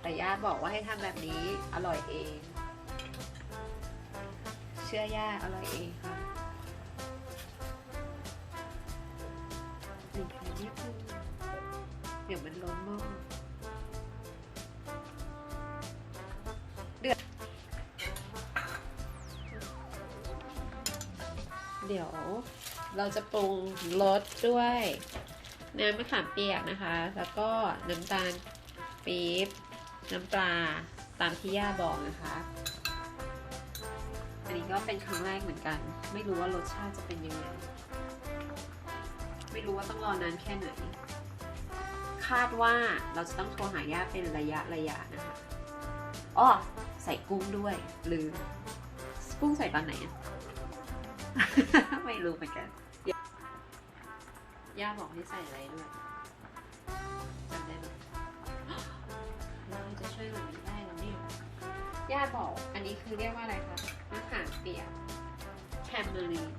แต่ย่าบอกว่าให้ทำแบบนี้อร่อยเอง เชื่อย่าอร่อยเองค่ะหนึ่งพันนิดนึงเดี๋ยวมันล้นหม้อเดือดเดี๋ยวเราจะปรุงรสด้วยน้ำมะขามเปียกนะคะ แล้วก็น้ำตาลปี๊บ น้ำปลาตามที่ย่าบอกนะคะ อันนี้ก็เป็นครั้งแรกเหมือนกัน ไม่รู้ว่ารสชาติจะเป็นยังไง ไม่รู้ว่าต้องรอนานแค่ไหน คาดว่าเราจะต้องโทรหาย่าเป็นระยะระยะนะคะอ้อใส่กุ้งด้วย หรือ กุ้งใส่ตอนไหน ไม่รู้เหมือนกัน ย่าบอกให้ใส่อะไรด้วยจำได้ไหม ย่าบอกอันนี้คือเรียกว่าอะไรคะมะขามเปียกแคมเบอรีน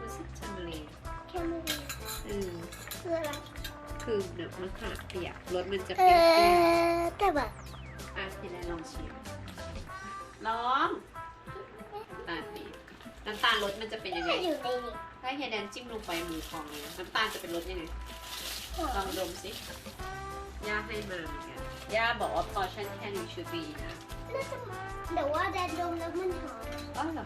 รู้สึกแคมเบอรีนแค่ไม่รู้อืมคืออะไรคือเนื้อมะขามเปียกรสมันจะเอเปรี้ยวอแต่แบบๆอะพี่ได้ลองชิมลองน้ำตาลปี๊บน้ำตาลรสมันจะเป็นยังไงอยู่ในนี้ถ้าเฮียแดนจิ้มลงไปมือพองเลยน้ำตาลจะเป็นรสยังไงลองดมสิย่าให้มาเหมือนกันย่าบอกว่า portion แค่นี้ should be นะน่าจะ เดี๋ยวว่